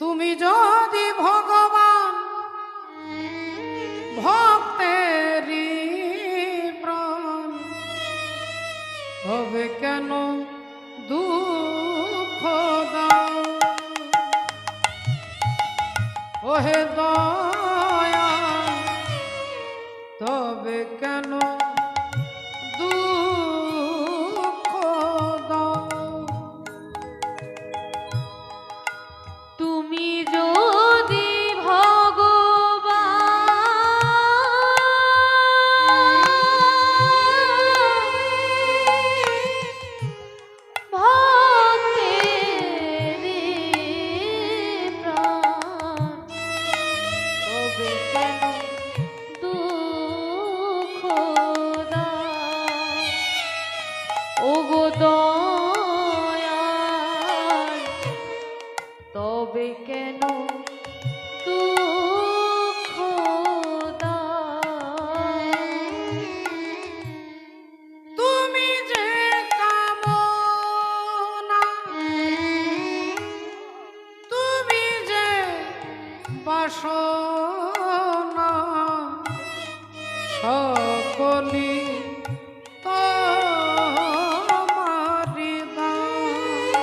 তুমি যদি সকলি তোমারি দান।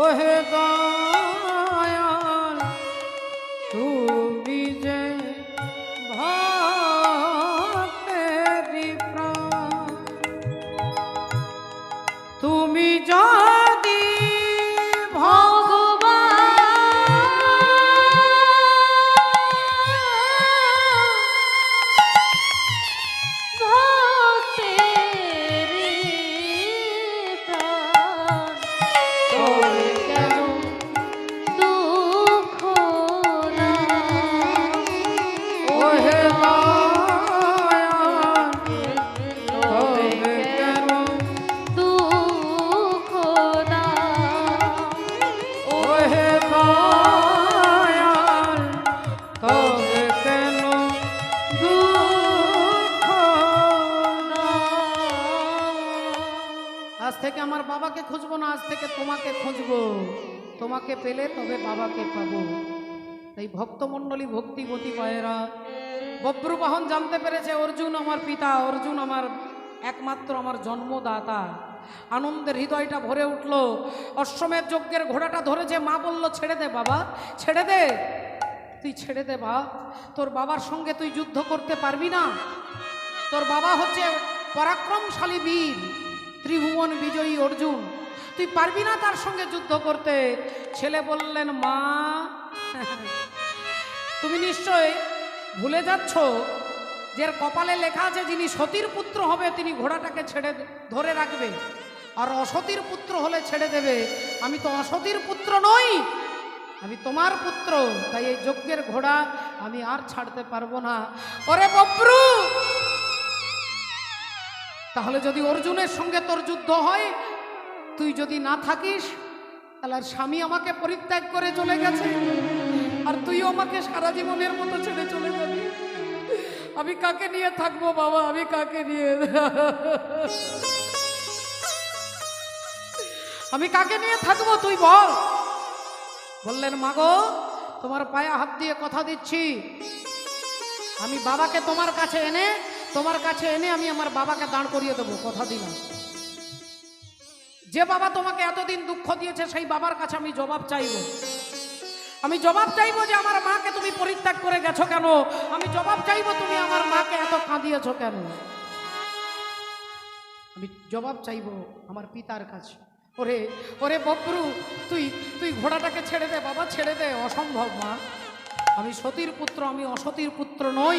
ওহে দয়াল তাই ভক্তমণ্ডলী ভক্তিবতী পায়েরা বব্রুবাহন জানতে পেরেছে, অর্জুন আমার পিতা, অর্জুন আমার একমাত্র আমার জন্মদাতা। আনন্দের হৃদয়টা ভরে উঠল। অশ্বমেধ যজ্ঞের ঘোড়াটা ধরেছে, মা বলল, ছেড়ে দে বাবা, ছেড়ে দে। তুই ছেড়ে দে বা তোর বাবার সঙ্গে তুই যুদ্ধ করতে পারবি না। তোর বাবা হচ্ছে পরাক্রমশালী বীর, ত্রিভুবন বিজয়ী অর্জুন। তুই পারবি না তার সঙ্গে যুদ্ধ করতে। ছেলে বললেন, মা তুমি নিশ্চয় ভুলে যাচ্ছ যে কপালে লেখা আছে, যিনি সতীর পুত্র হবে, তিনি ঘোড়াটাকে ছেড়ে ধরে রাখবে। আর অসতীর পুত্র হলে ছেড়ে দেবে। আমি তো অসতীর পুত্র নই, আমি তোমার পুত্র। তাই এই যজ্ঞের ঘোড়া আমি আর ছাড়তে পারব না। ওরে বব্রু! তাহলে যদি অর্জুনের সঙ্গে তোর যুদ্ধ হয়, তুই যদি না থাকিস, তাহলে স্বামী আমাকে পরিত্যাগ করে চলে গেছে। আর তুইও আমাকে সারা জীবনের মতো ছেড়ে চলে যাবি। আমি কাকে নিয়ে থাকব বাবা? আমি কাকে নিয়ে? আমি কাকে নিয়ে থাকব তুই বল। বললেন, মাগো, তোমার পায়ে হাত দিয়ে কথা দিচ্ছি। আমি বাবাকে তোমার কাছে এনে, তোমার কাছে এনে আমি আমার বাবাকে দাঁড় করিয়ে দেবো। কথা দিলাম। যে বাবা তোমাকে এতদিন দুঃখ দিয়েছে, সেই বাবার কাছে আমি জবাব চাইব। আমি জবাব চাইব যে আমার মাকে তুমি পরিত্যাগ করে গেছো কেন? আমি জবাব চাইব তুমি আমার মাকে এত কাঁদিয়েছ কেন? আমি জবাব চাইব আমার পিতার কাছে। ওরে ওরে বব্রু, তুই তুই ঘোড়াটাকে ছেড়ে দে, বাবা, ছেড়ে দে। অসম্ভব, মা। আমি সতীর পুত্র, আমি অসতীর পুত্র নই।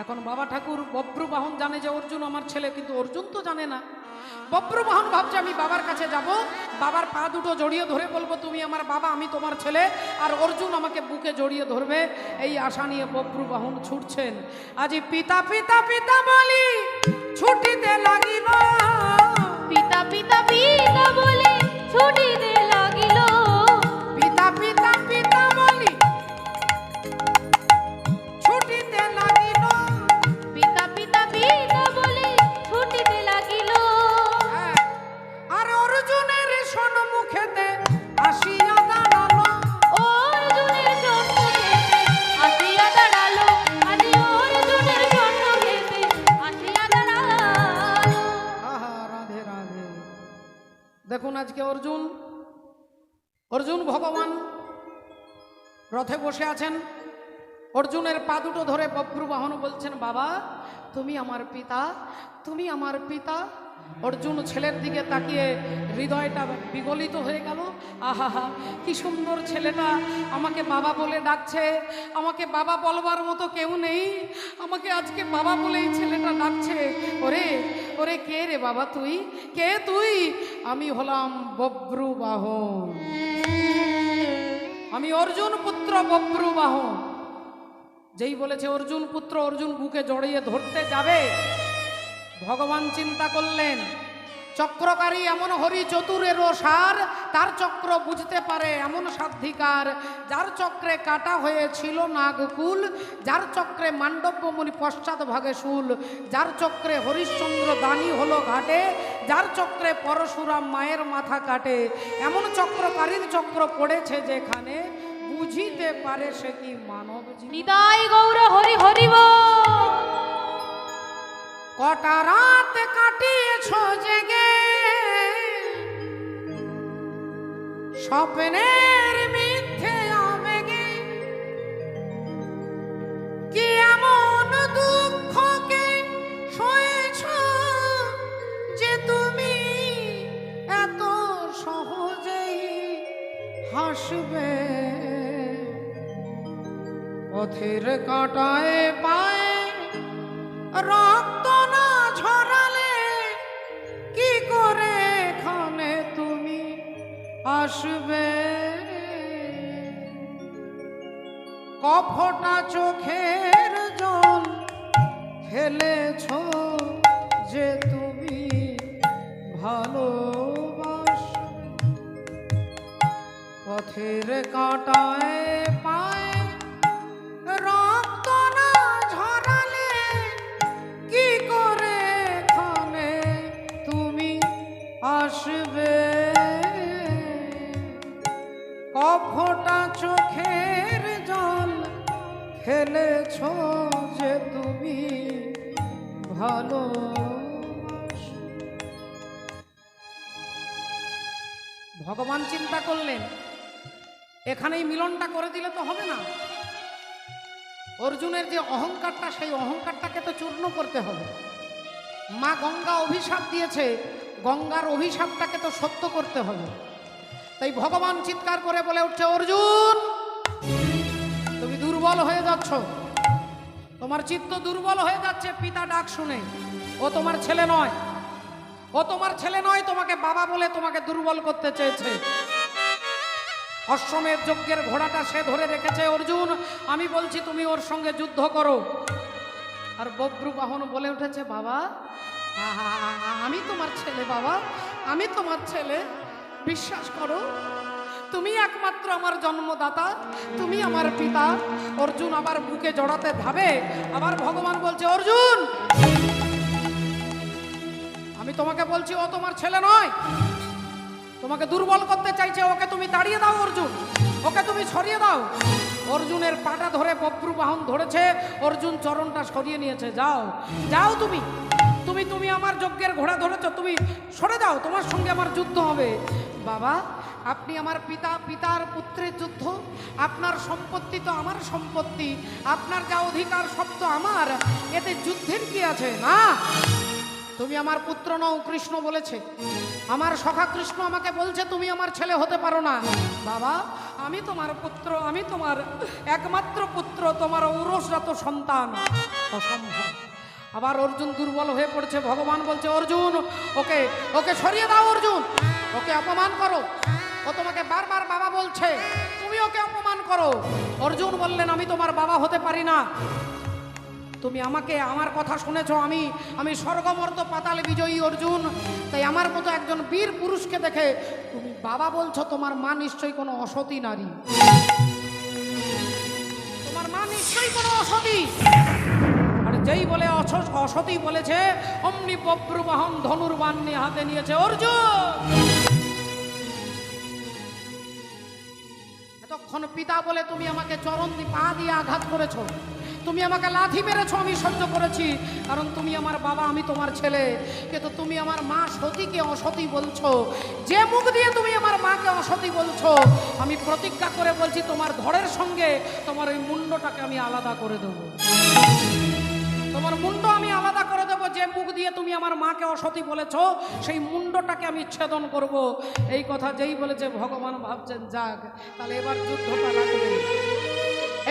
এখন বাবা ঠাকুর বব্রুবাহন জানে যে অর্জুন আমার ছেলে, কিন্তু অর্জুন তো জানে না। বব্রুবাহন ভাবছে, আমি বাবার কাছে যাব, বাবার পা দুটো জড়িয়ে ধরে বলব, তুমি আমার বাবা, আমি তোমার ছেলে, আর অর্জুন আমাকে বুকে জড়িয়ে ধরবে। এই আশা নিয়ে বব্রুবাহন ছুটছেন। আজি পিতা পিতা পিতা বলি, ছুটিতে লাগিল পিতা পিতা পিতা বলে, ছুটিতে বসে আছেন। অর্জুনের পা দুটো ধরে বব্রু বাহন বলছেন, বাবা, তুমি আমার পিতা, তুমি আমার পিতা। অর্জুন ছেলের দিকে তাকিয়ে হৃদয়টা বিগলিত হয়ে গেল। আহা, কি সুন্দর ছেলেটা, আমাকে বাবা বলে ডাকছে। আমাকে বাবা বলবার মতো কেউ নেই। আমাকে আজকে বাবা বলেই ছেলেটা ডাকছে। ওরে ওরে কে রে বাবা তুই? কে তুই? আমি হলাম বব্রু বাহন। আমি অর্জুন পুত্র বব্রু বাহন যেই বলেছে, অর্জুন পুত্র, অর্জুন বুকে জড়িয়ে ধরতে যাবে। ভগবান চিন্তা করলেন চক্রকারী এমন হরি চতুরেরও সার তার চক্র বুঝতে পারে এমন সাধিকার। যার চক্রে কাটা হয়েছিল নাগকুল, যার চক্রে মান্ডব্য মুনি পশ্চাৎ ভাগে শুল, যার চক্রে হরিশ্চন্দ্র দানি হলো ঘাটে, যার চক্রে পরশুরাম মায়ের মাথা কাটে। এমন চক্রকারীর চক্র পড়েছে যেখানে বুঝিতে পারে সে কি মানব নিতাই গৌর হরি হরিব কটা রাত কাটিয়েছ জেগে? স্বপ্নের মিথ্যে আবেগে কি এমন দুঃখকে সয়েছ যে তুমি এত সহজেই হাসবে? পথের কাটায় পায় রক্ত আসবে। কফটা চোখের জল ফেলেছ যে তুমি ভালোবাস। পথের কাঁটায় ফেলেছ যে তুমি ভালো ভগবান চিন্তা করলেন, এখানেই মিলনটা করে দিলে তো হবে না। অর্জুনের যে অহংকারটা, সেই অহংকারটাকে তো চূর্ণ করতে হবে। মা গঙ্গা অভিশাপ দিয়েছে, গঙ্গার অভিশাপটাকে তো সত্য করতে হবে। তাই ভগবান চিৎকার করে বলে উঠছে, অর্জুন দুর্বল হয়ে যাচ্ছ। তোমার চিত্ত দুর্বল হয়ে যাচ্ছে, পিতা ডাক শুনে। ও তোমার ছেলে নয়। ও তোমার ছেলে নয়, তোমাকে বাবা বলে তোমাকে দুর্বল করতে চেয়েছে। অশ্বমেধ যজ্ঞের ঘোড়াটা সে ধরে রেখেছে, অর্জুন, আমি বলছি তুমি ওর সঙ্গে যুদ্ধ করো। আর বব্রু বাহন বলে উঠেছে, বাবা আমি তোমার ছেলে, বাবা, আমি তোমার ছেলে। বিশ্বাস করো তুমি একমাত্র আমার জন্মদাতা, তুমি আমার পিতা। অর্জুন আবার বুকে জড়াতে ধাবে আবার ভগবান বলছে, অর্জুন! আমি তোমাকে বলছি, ও তোমার ছেলে নয়। তোমাকে দুর্বল করতে চাইছে, ওকে তুমি তাড়িয়ে দাও, অর্জুন। ওকে তুমি সরিয়ে দাও। অর্জুনের পাটা ধরে বব্রু বাহন ধরেছে। অর্জুন চরণটা সরিয়ে নিয়েছে, যাও যাও তুমি। তুমি তুমি আমার যজ্ঞের ঘোড়া ধরেছ, তুমি সরে যাও, তোমার সঙ্গে আমার যুদ্ধ হবে। বাবা আপনি আমার পিতা, পিতার পুত্রের যুদ্ধ, আপনার সম্পত্তি তো আমার সম্পত্তি, আপনার যা অধিকার সব তো আমার, এতে যুদ্ধের কি আছে, না? তুমি আমার পুত্র নও, কৃষ্ণ বলেছে। আমার সখা কৃষ্ণ আমাকে বলছে, তুমি আমার ছেলে হতে পারো না। বাবা, আমি তোমার পুত্র, আমি তোমার একমাত্র পুত্র, তোমার ঔরসজাত সন্তান। অসম্ভব। আবার অর্জুন দুর্বল হয়ে পড়ছে, ভগবান বলছে, অর্জুন, ওকে ওকে সরিয়ে দাও, অর্জুন! ওকে অপমান করো! ও তোমাকে বারবার বাবা বলছে, তুমি ওকে অপমান করো। অর্জুন বললেন, আমি তোমার বাবা হতে পারি না। তুমি আমাকে, আমার কথা শুনেছ আমি আমি স্বর্গমর্ত পাতাল বিজয়ী অর্জুন। তাই আমার মতো একজন বীর পুরুষকে দেখে তুমি বাবা বলছো, তোমার মা নিশ্চয়ই কোনো অসতী নারী। তোমার মা নিশ্চয়ই কোনো অসতী। আর যেই বলে অস- অসতী বলেছে, অমনি বব্রুবাহন ধনুর্বান নিয়ে হাতে নিয়েছে অর্জুন। এতক্ষণ পিতা বলে, তুমি আমাকে চরণ পা দিয়ে আঘাত করেছ। তুমি আমাকে লাথি মেরেছ, আমি সহ্য করেছি। কারণ তুমি আমার বাবা, আমি তোমার ছেলে। কিন্তু তুমি আমার মা সতীকে অসতী বলছো। যে মুখ দিয়ে তুমি আমার মাকে অসতী বলছো, আমি প্রতিজ্ঞা করে বলছি, তোমার ধরের সঙ্গে তোমার ওই মুন্ডটাকে আমি আলাদা করে দেবো। তোমার মুন্ড আমি আলাদা করে দেবো, যে মুখ দিয়ে তুমি আমার মাকে অসতী বলেছ, সেই মুন্ডটাকে আমি ছেদন করব। এই কথা যেই বলেছে, ভগবান ভাবছেন, যাক, তাহলে এবার যুদ্ধটা লাগবে।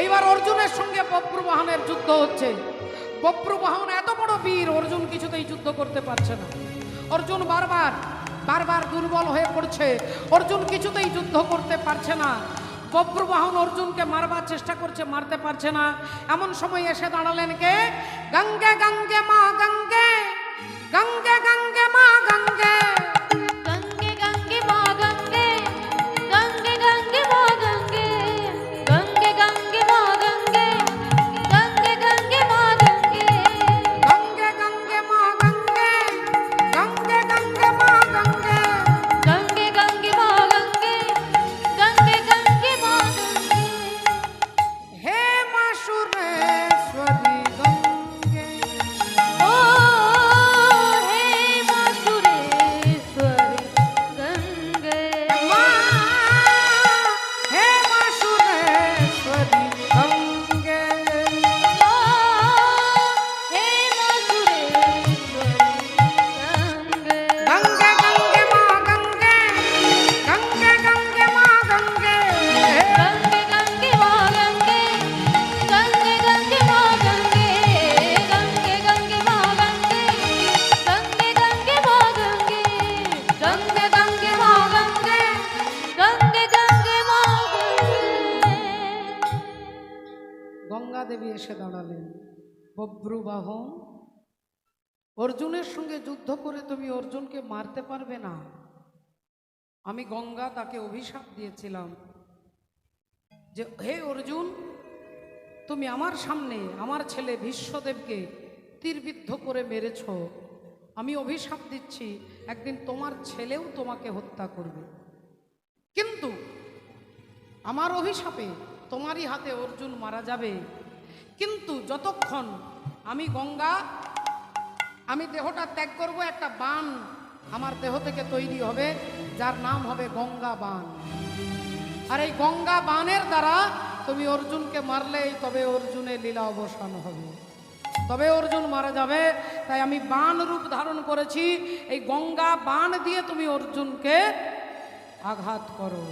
এইবার অর্জুনের সঙ্গে বপ্রবাহনের যুদ্ধ হচ্ছে। বপ্রবাহন এত বড় বীর, অর্জুন কিছুতেই যুদ্ধ করতে পারছে না। অর্জুন বারবার বারবার দুর্বল হয়ে পড়ছে। অর্জুন কিছুতেই যুদ্ধ করতে পারছে না। বপ্রবাহন অর্জুনকে মারবার চেষ্টা করছে, মারতে পারছে না। এমন সময় এসে দাঁড়ালেন কে? গঙ্গে গঙ্গে, মা গঙ্গে। অর্জুনকে মারতে পারবে না। আমি গঙ্গা তাকে অভিশাপ দিয়েছিলাম যে, হে অর্জুন, তুমি আমার সামনে আমার ছেলে বিশ্বদেবকে তীরবিদ্ধ করে মেরেছ। আমি অভিশাপ দিচ্ছি, একদিন তোমার ছেলেও তোমাকে হত্যা করবে। কিন্তু আমার অভিশাপে তোমারই হাতে অর্জুন মারা যাবে। কিন্তু যতক্ষণ আমি গঙ্গা আমি দেহটা ত্যাগ করব, একটা বান আমার দেহ থেকে তৈরি হবে, যার নাম হবে গঙ্গা বান। আর এই গঙ্গা বানের দ্বারা তুমি অর্জুনকে মারলেই তবে অর্জুনের লীলা অবসান হবে। তবে অর্জুন মারা যাবে, তাই আমি বান রূপ ধারণ করেছি। এই গঙ্গা বান দিয়ে তুমি অর্জুনকে আঘাত করো।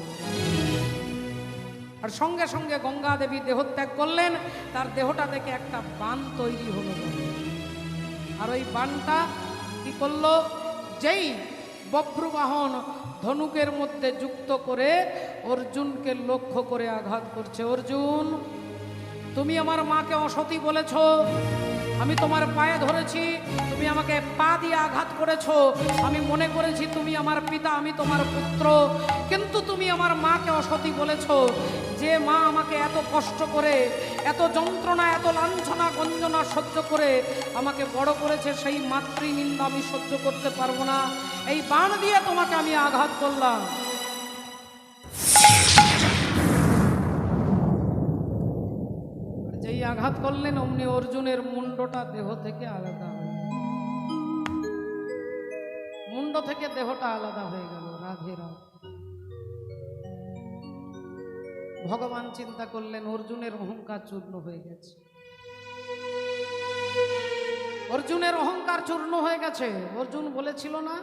আর সঙ্গে সঙ্গে গঙ্গা দেবী দেহত্যাগ করলেন, তার দেহটা থেকে একটা বান তৈরি হলো। আর ওই বানটা কি করল? যেই বব্রুবাহন ধনুকের মধ্যে যুক্ত করে অর্জুনকে লক্ষ্য করে আঘাত করছে। অর্জুন, তুমি আমার মাকে অসতী বলেছ, আমি তোমার পায়ে ধরেছি, তুমি আমাকে পা দিয়ে আঘাত করেছ, আমি মনে করেছি তুমি আমার পিতা, আমি তোমার পুত্র, কিন্তু তুমি আমার মাকে অসতী বলেছ যে মা আমাকে এত কষ্ট করে, এত যন্ত্রণা, এত লাঞ্ছনা, গঞ্জনা সহ্য করে আমাকে বড় করেছে, সেই মাতৃনিন্দা আমি সহ্য করতে পারব না। এই বাণ দিয়ে তোমাকে আমি আঘাত করলাম। যেই আঘাত করলেন, অমনি অর্জুনের মুন্ডটা দেহ থেকে আলাদা হয়ে। মুন্ড থেকে দেহটা আলাদা হয়ে গেল, রাধে রাধে। ভগবান চিন্তা করলেন, অর্জুনের অহংকার চূর্ণ হয়ে গেছে। অর্জুনের অহংকার চূর্ণ হয়ে গেছে। অর্জুন বলেছিল না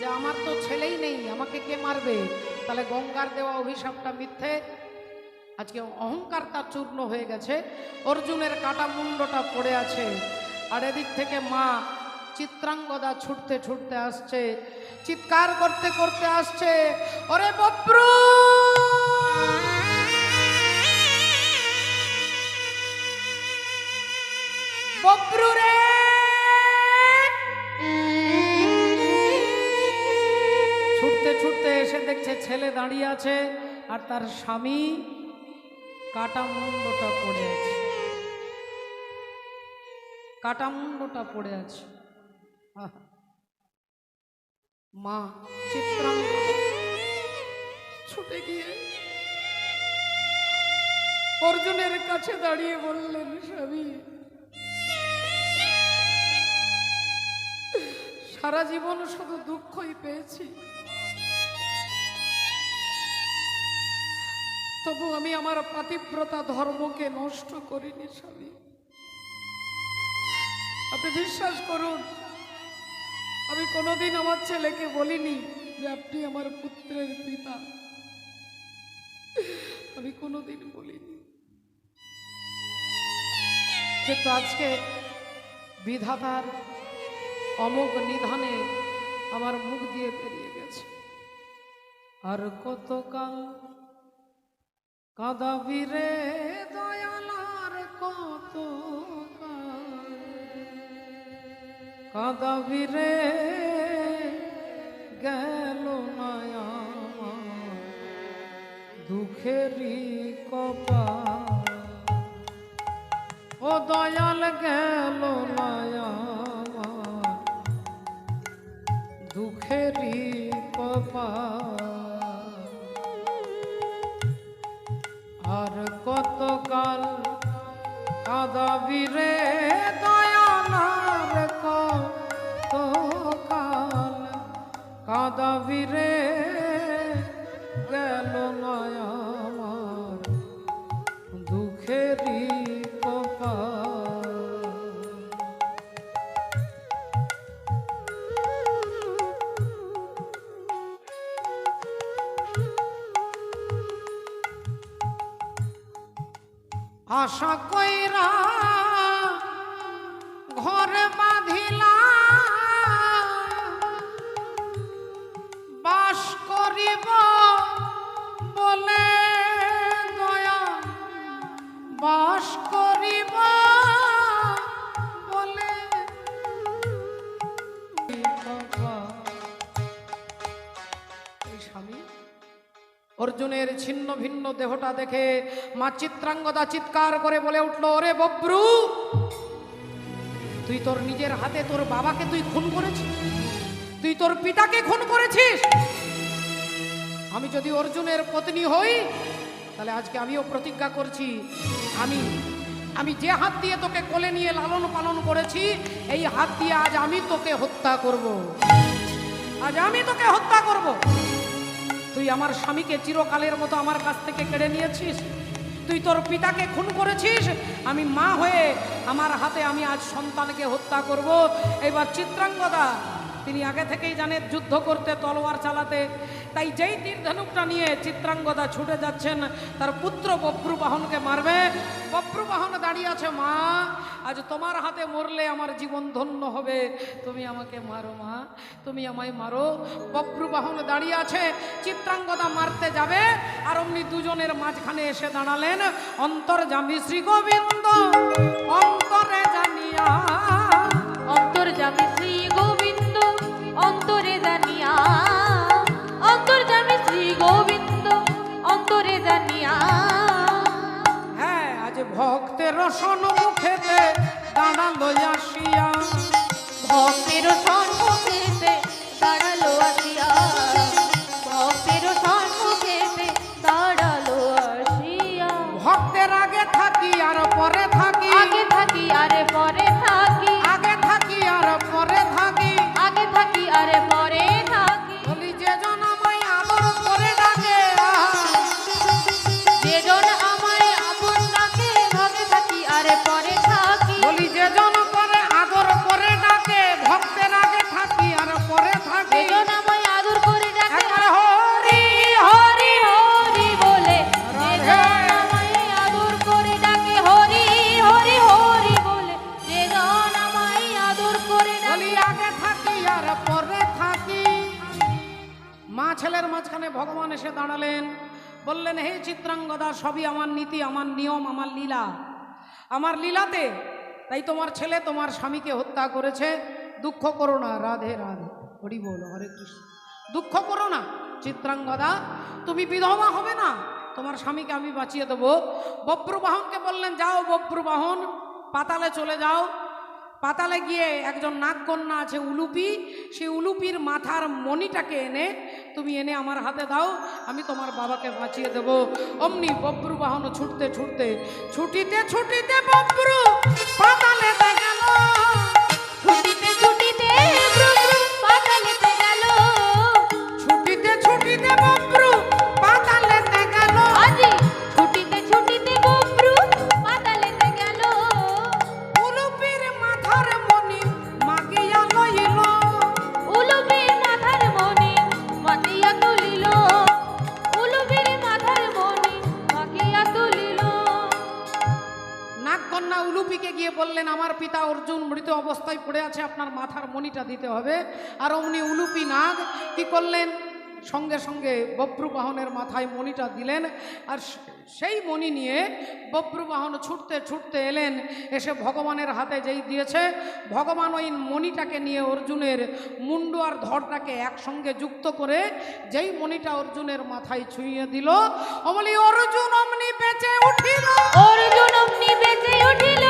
যে, আমার তো ছেলেই নেই, আমাকে কে মারবে? তাহলে গঙ্গার দেওয়া অভিশাপটা মিথ্যে। আজকে অহংকার তার চূর্ণ হয়ে গেছে। অর্জুনের কাটা মুন্ডটা পড়ে আছে। আর এদিক থেকে মা চিত্রাঙ্গদা ছুটতে ছুটতে আসছে। চিৎকার করতে করতে আসছে, ওরে বব্রু! বব্রু ছুটতে ছুটতে এসে দেখছে ছেলে দাঁড়িয়ে আছে আর তার স্বামী কাটা মুন্ডটা পড়ে আছে। কাটা মুন্ডটা পড়ে আছে। মা, চিত্রাঙ্গ। ছুটে গিয়ে অর্জুনের কাছে দাঁড়িয়ে বললেন, স্বামী সারা জীবন শুধু দুঃখই পেয়েছি। তবু আমি আমার পাতিব্রতা ধর্মকে নষ্ট করিনি, স্বামী। আপনি বিশ্বাস করুন, আমি কোনোদিন আমার ছেলেকে বলিনি যে আপনি আমার পুত্রের পিতা। আমি কোনোদিন বলিনি। কিন্তু আজকে বিধাতার অমোঘ নিধানে আমার মুখ দিয়ে বেরিয়ে গেছে। আর কতকাল কাঁদাবি রে দয়ালার কত কাঁদাবি রে গেল আমার দুঃখেরই কপাল। ও দয়াল গেল না দুঃখেরই কপাল। আর কতকাল কাঁদাবি রে অর্জুনের ছিন্ন ভিন্ন দেহটা দেখে মা চিত্রাঙ্গদা চিৎকার করে বলে উঠল, ওরে বব্রু, তুই তোর নিজের হাতে তোর বাবাকে তুই খুন করেছিস? তুই তোর পিতাকে খুন করেছিস? আমি যদি অর্জুনের পত্নী হই, তাহলে আজকে আমিও প্রতিজ্ঞা করছি, আমি আমি যে হাত দিয়ে তোকে কোলে নিয়ে লালন পালন করেছি, এই হাত দিয়ে আজ আমি তোকে হত্যা করব। আজ আমি তোকে হত্যা করব। আমার স্বামীকে চিরকালের মতো আমার কাছ থেকে কেড়ে নিয়েছিস? তুই তোর পিতাকে খুন করেছিস? আমি মা হয়ে আমার হাতে আমি আজ সন্তানকে হত্যা করব। এবার চিত্রাঙ্গদা, তিনি আগে থেকেই জানেন যুদ্ধ করতে তলোয়ার চালাতে তাই যেই তীর ধনুকটা নিয়ে চিত্রাঙ্গদা ছুটে যাচ্ছেন, তার পুত্র বব্রু বাহনকে মারবে। বব্রু বাহন দাঁড়িয়ে আছে, মা, আজ তোমার হাতে মরলে আমার জীবন ধন্য হবে। তুমি আমাকে মারো, মা, তুমি আমায় মারো। বব্রু বাহন দাঁড়িয়ে আছে, চিত্রাঙ্গদা মারতে যাবে, আর অমনি দুজনের মাঝখানে এসে দাঁড়ালেন। অন্তর জামি শ্রী গোবিন্দ অন্তরে জানিয়া রসন মুখেতে দাঁড়াল আসিয়া। ভক্তের বললেন, হে চিত্রাঙ্গদা, সবই আমার নীতি, আমার নিয়ম, আমার লীলা। আমার লীলাতে তাই তোমার ছেলে তোমার স্বামীকে হত্যা করেছে। দুঃখ করো না, রাধে রাধে। হরি বল, হরে কৃষ্ণ। দুঃখ করো না, চিত্রাঙ্গদা। তুমি বিধবা হবে না। তোমার স্বামীকে আমি বাঁচিয়ে দেবো। বব্রুবাহনকে বললেন, যাও বব্রুবাহন পাতালে চলে যাও। পাতালে গিয়ে একজন নাগকন্যা আছে উলুপি সেই উলুপির মাথার মণিটাকে এনে, তুমি এনে আমার হাতে দাও, আমি তোমার বাবাকে বাঁচিয়ে দেব। অমনি বব্রু বাহন ছুটতে ছুটতে, ছুটিতে ছুটিতে বব্রু, পাতালে গেল আমার পিতা অর্জুন মৃত অবস্থায় পড়ে আছে, আপনার মাথার মণিটা দিতে হবে। আর অমনি উলুপি নাগ, কি করলেন? সঙ্গে সঙ্গে বব্রুবাহনের মাথায় মণিটা দিলেন। আর সেই মণি নিয়ে বব্রুবাহন ছুটতে ছুটতে এলেন। এসে ভগবানের হাতে যেই দিয়েছে, ভগবান ওই মণিটাকে নিয়ে অর্জুনের মুন্ডু আর ধরটাকে একসঙ্গে যুক্ত করে যেই মণিটা অর্জুনের মাথায় ছুঁয়ে দিল অমলি অর্জুন অমনি বেঁচে উঠিল। অর্জুন অমনি বেঁচে উঠিল।